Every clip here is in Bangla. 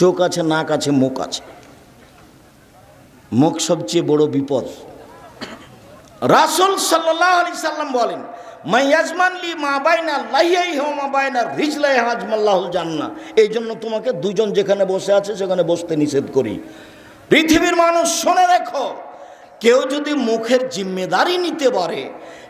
চোখ আছে, নাক আছে, মুখ আছে। মুখ সবচেয়ে বড় বিপদ। রাসুল সাল্লাহ আলি সাল্লাম বলেন মাইয়াজমান লি মা বাইনা লাইয়াই হো, মা বাইনা রিজলাই হাজমাল্লাহুল জান্না এই জন্য তোমাকে দুজন যেখানে বসে আছে, সেখানে বসতে নিষেধ করি। পৃথিবীর মানুষ, শুনে রেখো, কেউ যদি মুখের জিম্মেদারি নিতে পারে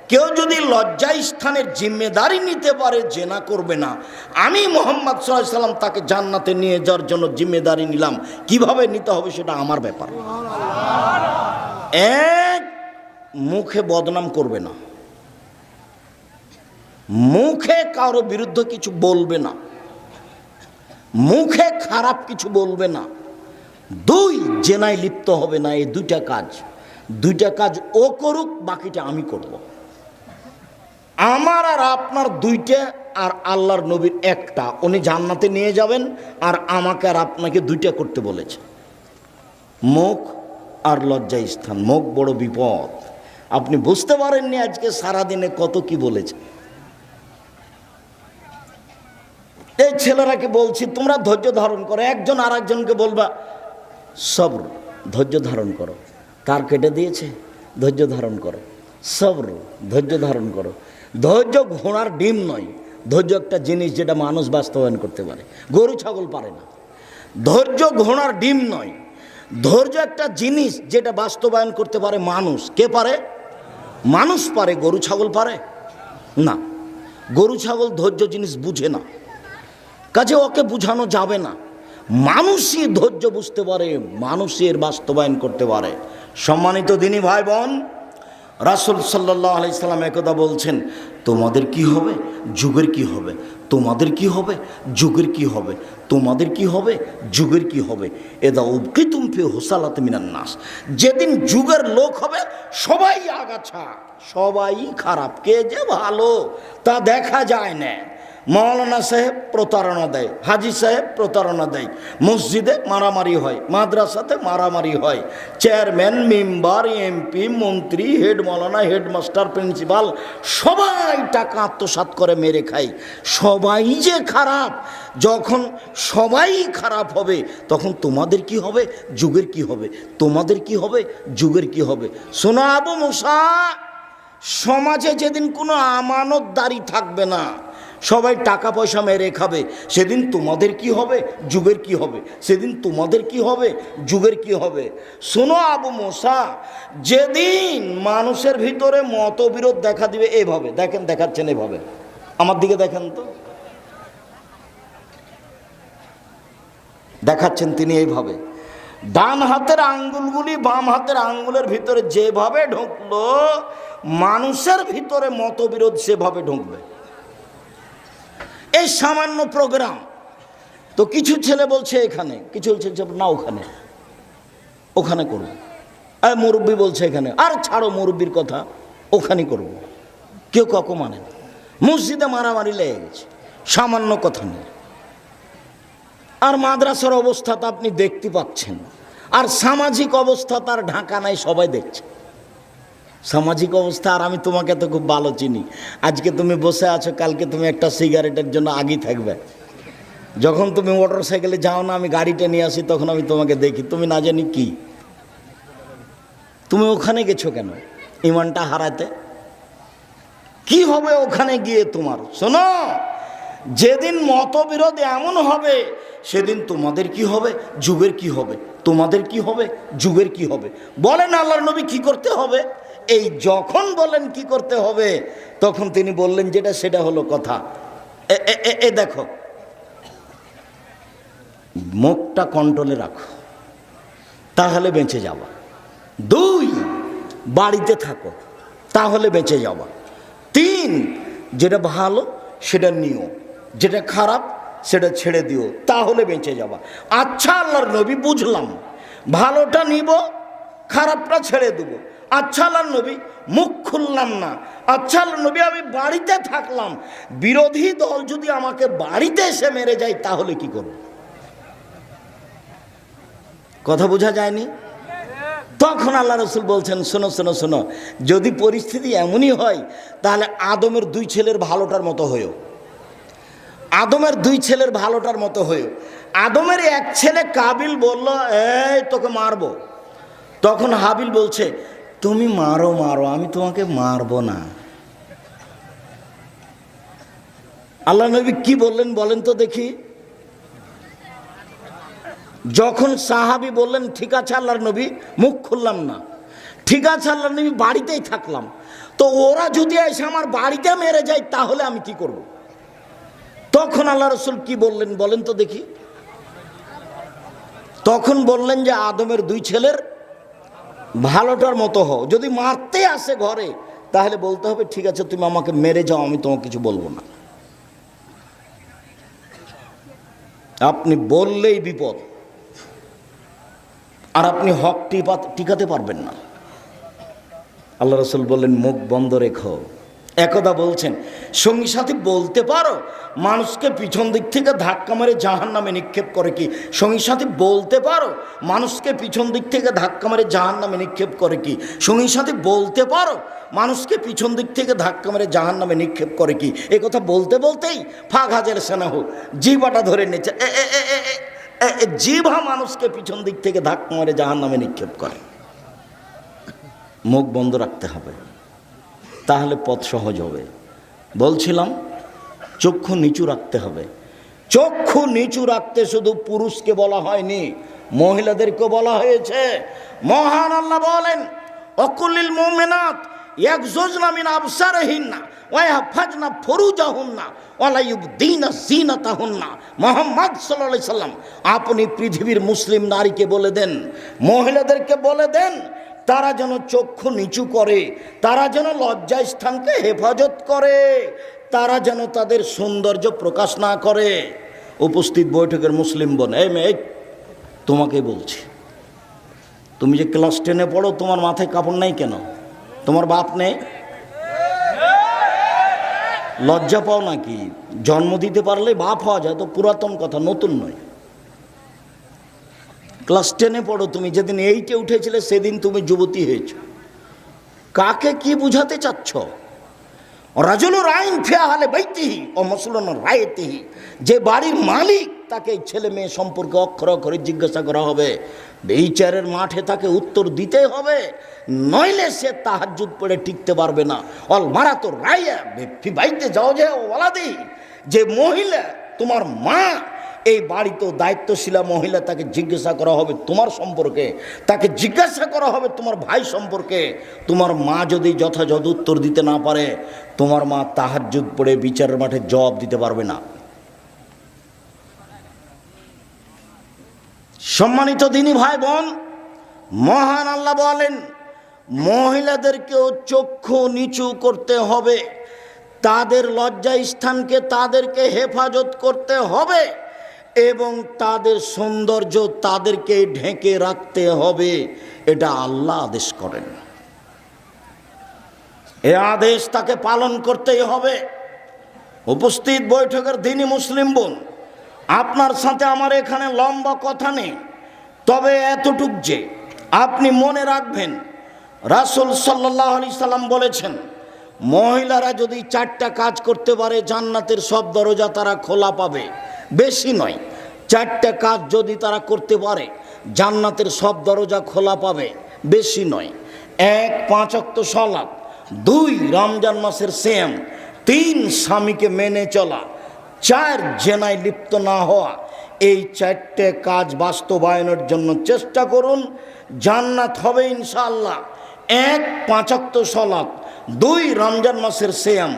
কেউ যদি লজ্জা স্থানের জিম্মেদারি নিতে পারে, জেনা করবে না। আমি মোহাম্মদ সাল্লাম তাকে জান্নাতে নিয়ে যাওয়ার জন্য জিম্মেদারি নিলাম। কীভাবে নিতে হবে সেটা আমার ব্যাপার। এক, মুখে বদনাম করবে না। মুখে কারও বিরুদ্ধে কিছু বলবে না। মুখে খারাপ কিছু বলবে না। দুই, জেনায় লিপ্ত হবে না। এই দুইটা কাজ। দুইটা কাজ ও করুক, বাকিটা আমি করব। আমার আর আপনার দুইটা আর আল্লাহর নবীর একটা। উনি জান্নাতে নিয়ে যাবেন আর আমাকে আর আপনাকে দুইটা করতে বলেছে। মুখ আর লজ্জা স্থান। মুখ বড় বিপদ। আপনি বুঝতে পারেননি আজকে সারাদিনে কত কি বলেছে। এই ছেলেরাকে বলছি, তোমরা ধৈর্য ধারণ করো। একজন আর একজনকে বলবা, সবর, ধৈর্য ধারণ করো। কার কেটে দিয়েছে? ধৈর্য ধারণ করো। সবর, ধৈর্য ধারণ করো। ধৈর্য ঘোড়ার ডিম নয়। ধৈর্য একটা জিনিস যেটা মানুষ বাস্তবায়ন করতে পারে। গরু, ছাগল পারে না। ধৈর্য ঘোড়ার ডিম নয়। ধৈর্য একটা জিনিস যেটা বাস্তবায়ন করতে পারে মানুষ। কে পারে? মানুষ পারে। গরু, ছাগল পারে? না। গরু, ছাগল ধৈর্য জিনিস বুঝে না। কাজে ওকে বুঝানো যাবে না। মানুষই ধৈর্য বুঝতে পারে, মানুষই এর বাস্তবায়ন করতে পারে। সম্মানিত দিনী ভাই বোন রাসুল সাল্লাহ আলাইসাল্লাম একদা বলছেন, তোমাদের কি হবে? যুগের কি হবে? তোমাদের কি হবে? যুগের কি হবে? তোমাদের কি হবে? যুগের কি হবে? এদা উবকি তুমফি হোসালাত মিনান নাস। যেদিন যুগের লোক হবে, সবাই আগাছা, সবাই খারাপ। কে যে ভালো, তা দেখা যায় না। মৌলানা সাহেব প্রতারণা দেয়, হাজি সাহেব প্রতারণা দেয়। মসজিদে মারামারি হয়, মাদ্রাসাতে মারামারি হয়। চেয়ারম্যান, মেম্বার, এমপি, মন্ত্রী, হেড মৌলানা, হেডমাস্টার, প্রিন্সিপাল, সবাই টাকা আত্মসাৎ করে মেরে খায়। সবাই যে খারাপ, যখন সবাই খারাপ হবে, তখন তোমাদের কি হবে? যুগের কি হবে? তোমাদের কি হবে? যুগের কি হবে? শোনো আবু মুসা, সমাজে যেদিন কোনো আমানতদারি থাকবে না সবাই টাকা পয়সা মেরে খাবে। সেদিন তোমাদের কি হবে? যুগের কি হবে? সেদিন তোমাদের কি হবে? যুগের কি হবে? শোনো আবু মোসা, যেদিন মানুষের ভিতরে মতবিরোধ দেখা দিবে, এভাবে। দেখেন, দেখাচ্ছেন এভাবে। আমার দিকে দেখেন তো। দেখাচ্ছেন তিনি এইভাবে। ডান হাতের আঙ্গুলগুলি বাম হাতের আঙ্গুলের ভিতরে যেভাবে ঢুকলো, মানুষের ভিতরে মতবিরোধ সেভাবে ঢুকবে। এই সামান্য প্রোগ্রাম তো কিছু ছেলে বলছে এখানে, কিছু ছেলে না ওখানে ওখানে করব। মুরব্বী বলছে এখানে, আর ছাড়ো মুরব্বীর কথা, ওখানে করব। কেউ কাকু মানে না। মসজিদে মারামারি লেগে গেছে, সামান্য কথা নেই আর মাদ্রাসার অবস্থা তো আপনি দেখতে পাচ্ছেন। আর সামাজিক অবস্থা তার ঢাকা নাই, সবাই দেখছে। সামাজিক অবস্থা, আর আমি তোমাকে তো খুব ভালো চিনি। আজকে তুমি বসে আছো, কালকে তুমি একটা সিগারেটের জন্য আগেই থাকবে। যখন তুমি মোটর সাইকেলে যাও না, আমি গাড়িটা নিয়ে আসি, তখন আমি তোমাকে দেখি। তুমি না জানি কি। তুমি ওখানে গেছো কেন? ইমানটা হারাতে? কি হবে ওখানে গিয়ে তোমার? শোনো, যেদিন মতবিরোধ এমন হবে, সেদিন তোমাদের কি হবে? যুগের কি হবে? তোমাদের কি হবে? যুগের কি হবে? বলেন আল্লাহর নবী কি করতে হবে? এই যখন বলেন কি করতে হবে, তখন তিনি বললেন যেটা সেটা হলো কথা। এ- দেখো, মুখটা কন্ট্রোলে রাখো, তাহলে বেঁচে যাওয়া দুই, বাড়িতে থাকো, তাহলে বেঁচে যাওয়া তিন, যেটা ভালো সেটা নিও, যেটা খারাপ সেটা ছেড়ে দিও, তাহলে বেঁচে যাওয়া আচ্ছা আল্লাহর নবী বুঝলাম, ভালোটা নিব, খারাপটা ছেড়ে দেবো। আচ্ছা আল্লাহর নবী, মুখ খুললাম না। আচ্ছা আল্লাহর নবী, আমি বাড়িতে থাকলাম। বিরোধী দল যদি আমাকে বাড়িতে এসে মেরে যায়, তাহলে কি করব? কথা বোঝা যায়নি? তখন আল্লাহ রসুল বলছেন, শোনো শোনো শোনো, যদি পরিস্থিতি এমনই হয়, তাহলে আদমের দুই ছেলের ভালোটার মতো হয়েও। আদমের দুই ছেলের ভালোটার মতো হয়েও। আদমের এক ছেলে কাবিল বলল, এই, তোকে মারবো। তখন হাবিল বলছে তুমি মারো মারো, আমি তোমাকে মারবো না। আল্লাহ নবী কি বললেন বলেন তো দেখি। যখন সাহাবি বললেন, ঠিক আছে আল্লাহর নবী, মুখ খুললাম না। ঠিক আছে আল্লাহর নবী, বাড়িতেই থাকলাম। তো ওরা যদি এসে আমার বাড়িতে মেরে যায়, তাহলে আমি কি করব? তখন আল্লাহ রসুল কি বললেন বলেন তো দেখি। তখন বললেন যে, আদমের দুই ছেলের ভালোটার মতো হও। যদি মারতে আসে ঘরে, তাহলে বলতে হবে, ঠিক আছে, তুমি আমাকে মেরে যাও, আমি তোমাকে কিছু বলব না। আপনি বললেই বিপদ। আর আপনি হক টিপা- টিকাতে পারবেন না। আল্লাহ রসুল বললেন, মুখ বন্ধ রেখো। একদা বলছেন, সঙ্গী সাথী বলতে পারো, মানুষকে পিছন দিক থেকে ধাক্কা মেরে জাহান নামে নিক্ষেপ করে কি? সঙ্গী সাথী বলতে পারো, মানুষকে পিছন দিক থেকে ধাক্কা মেরে জাহান নামে নিক্ষেপ করে কি? সঙ্গী সাথী বলতে পারো, মানুষকে পিছন দিক থেকে ধাক্কা মেরে জাহান নামে নিক্ষেপ করে কি? এ কথা বলতে বলতেই ফাঁক হাজার সেনা হোক জিবাটা ধরে নিচ্ছে জিভা মানুষকে পিছন দিক থেকে ধাক্কা মেরে জাহান নামে নিক্ষেপ করে। মুখ বন্ধ রাখতে হবে। তাহলে পথ সহজ হবে। বলছিলাম, চক্ষু নিচু রাখতে হবে। চক্ষু নিচু রাখতে শুধু পুরুষকে বলা হয়নি মহিলাদেরকে বলা হয়েছে। মহান আল্লাহ বলেন, অকুলিল মোমেনাত এক যোজনা মিন আবসারহীনা ওয়া ফাজনা ফরুজাহুন্না ওয়ালা ইউবদিনা জিনাতাহুন্না মোহাম্মদ সাল্লাল্লাহু আলাইহি সাল্লাম, আপনি পৃথিবীর মুসলিম নারীকে বলে দেন, মহিলাদেরকে বলে দেন তারা যেন চক্ষু নিচু করে, তারা যেন লজ্জা স্থানকে হেফাজত করে, তারা যেন তাদের সৌন্দর্য প্রকাশ না করে। উপস্থিত বৈঠকের মুসলিম বোন, এই মেয়ে, তোমাকে বলছি, তুমি যে ক্লাস টেনে পড়ো, তোমার মাথায় কাপড় নাই কেন? তোমার বাপ নেই? লজ্জা পাও নাকি? জন্ম দিতে পারলে বাপ হওয়া যায় তো পুরাতন কথা, নতুন নয়। ক্লাস টেনে পড়ো তুমি, যেদিন এইটে উঠেছিলে সেদিন তুমি যুবতী হয়েছ। কাকে কি বুঝাতে চাচ্ছ? রাজুলুর আইন ফেয়া হালে বাইতিহি ও মুসলমান রায়তিহি। যে বাড়ির মালিক, তাকে ছেলে মেয়ে সম্পর্কে অক্ষর অক্ষরে জিজ্ঞাসা করা হবে। বিচারের মাঠে তাকে উত্তর দিতে হবে, নইলে সে তাহাজুদ পড়ে টিকতে পারবে না। অল মারা তো রায়া বাইতে যাও যে ওলাদি যে মহিলা, তোমার মা এই বাড়িতে দায়িত্বশীলা মহিলা, তাকে জিজ্ঞাসা করা হবে তোমার সম্পর্কে, তাকে জিজ্ঞাসা করা হবে তোমার ভাই সম্পর্কে। তোমার মা যদি যথাযথ উত্তর দিতে না পারে, তোমার মা তাহাজ্জুদ পড়ে বিচারের মাঠে জবাব দিতে পারবে না। সম্মানিত দিনী ভাই বোন মহান আল্লাহ বলেন, মহিলাদেরকেও চক্ষু নিচু করতে হবে, তাদের লজ্জা স্থানকে তাদেরকে হেফাজত করতে হবে। এবং তাদের সৌন্দর্য তাদেরকে ঢেকে রাখতে হবে। এটা আল্লাহ আদেশ করেন। এ আদেশ তাকে পালন করতেই হবে। উপস্থিত বৈঠকের দিনই মুসলিম বোন, আপনার সাথে আমার এখানে লম্বা কথা নেই। তবে এতটুক যে আপনি মনে রাখবেন, রাসুল সাল্লাহ আলি সাল্লাম বলেছেন, মহিলারা যদি চারটা কাজ করতে পারে, জান্নাতের সব দরজা তারা খোলা পাবে। বেশি নয়, চারটা কাজ যদি তারা করতে পারে, জান্নাতের সব দরজা খোলা পাবে, বেশি নয়। এক, পাঁচ অক্ত সলাপ দুই, রমজান মাসের সেম তিন, স্বামীকে মেনে চলা, চার, জেনায় লিপ্ত না হওয়া, এই চারটে কাজ বাস্তবায়নের জন্য চেষ্টা করুন, জান্নাত হবে ইনশাল্লাহ এক পাঁচাক্ত সলাপ দুই, রমজান মাসের সেম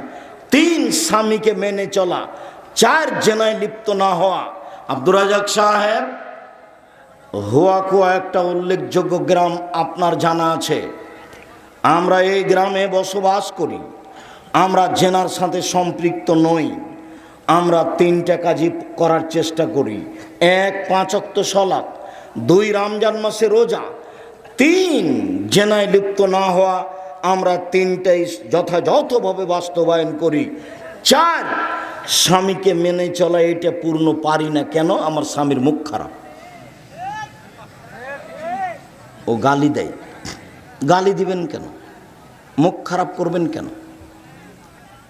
তিন, স্বামীকে মেনে চলা চার জেনায় লিপ্ত না হওয়া। আব্দুর রাজাক সাহেব হুয়াকুয়া একটা উল্লেখযোগ্য গ্রাম আপনার জানা আছে। আমরা এই গ্রামে বসবাস করি। আমরা জেনার সাথে সম্পৃক্ত নই। আমরা তিনটা কাজই করার চেষ্টা করি। এক পাঁচক্ত সলাপ, দুই রমজান মাসে রোজা, তিন জেনায় লিপ্ত না হওয়া আমরা তিনটাই যথাযথভাবে বাস্তবায়ন করি। চার স্বামীকে মেনে চলা এটা পূর্ণ পারি না কেন? আমার স্বামীর মুখ খারাপ। ও গালি দেয়। গালি দিবেন কেন? মুখ খারাপ করবেন কেন?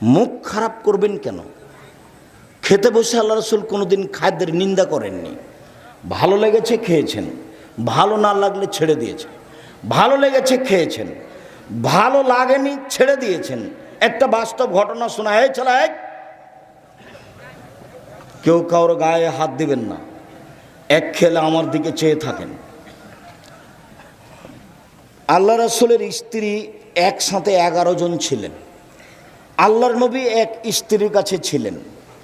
মুখ খারাপ করবেন কেন? খেতে বসে আল্লাহ রসুল কোনোদিন খাদ্যের নিন্দা করেননি। ভালো লেগেছে খেয়েছেন। ভালো না লাগলে ছেড়ে দিয়েছেন। ভালো লেগেছে খেয়েছেন। ভালো লাগেনি ছেড়ে দিয়েছেন। একটা বাস্তব ঘটনা শোনা হয় চলা এক কেউ কারোর গায়ে হাত দিবেন না। এক খেলে আমার দিকে চেয়ে থাকেন। আল্লাহ রসুলের স্ত্রী একসাথে এগারো জন ছিলেন। আল্লাহর নবী এক স্ত্রীর কাছে ছিলেন,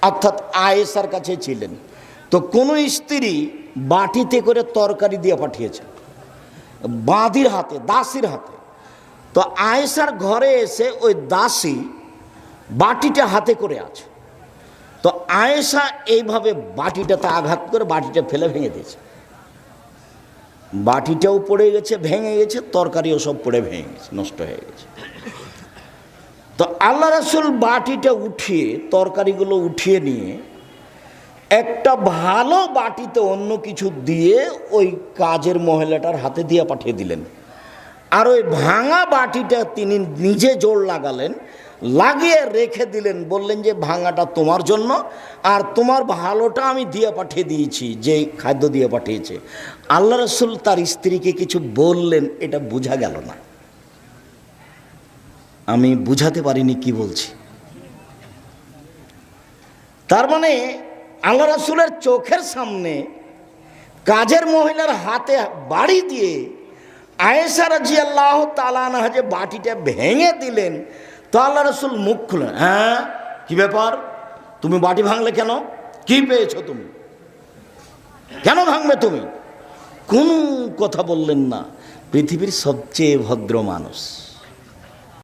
অর্থাৎ আয়েসার কাছে ছিলেন। তো কোনো স্ত্রী বাটিতে করে তরকারি দিয়ে পাঠিয়েছেন, বাঁধির হাতে, দাসির হাতে। তো আয়েসার ঘরে এসে ওই দাসী বাটিটা হাতে করে আছে। তো আয়েশা এইভাবে বাটিটাতে আঘাত করে বাটিটা ফেলে ভেঙে দিয়েছে। বাটিটাও পড়ে গেছে, ভেঙে গেছে, তরকারিও সব পড়ে ভেঙে গেছে, নষ্ট হয়ে গেছে। তো আল্লাহ রাসুল বাটিটা উঠিয়ে, তরকারিগুলো উঠিয়ে নিয়ে একটা ভালো বাটিতে অন্য কিছু দিয়ে ওই কাজের মহিলাটার হাতে দিয়ে পাঠিয়ে দিলেন। আর ওই ভাঙা বাটিটা তিনি নিজে জোর লাগালেন লাগিয়ে রেখে দিলেন, বললেন যে ভাঙাটা তোমার জন্য আর তোমার ভালোটা আমি দিয়ে পাঠিয়ে দিয়েছি যে খাদ্য দিয়ে পাঠিয়েছে। আল্লাহ রসুল তার স্ত্রীকে কিছু বললেন, এটা বোঝা গেল না। আমি বুঝাতে পারিনি কি বলছি। তার মানে আল্লাহ রসুলের চোখের সামনে কাজের মহিলার হাতে বাড়ি দিয়ে আয়েসা রাজি আল্লাহ তালানা যে বাটিটা ভেঙে দিলেন তো আল্লাহ রসুল মুখ খুলেন হ্যাঁ কি ব্যাপার? তুমি বাটি ভাঙলে কেন? কি পেয়েছ তুমি? কেন ভাঙবে তুমি? কোনো কথা বললেন না। পৃথিবীর সবচেয়ে ভদ্র মানুষ।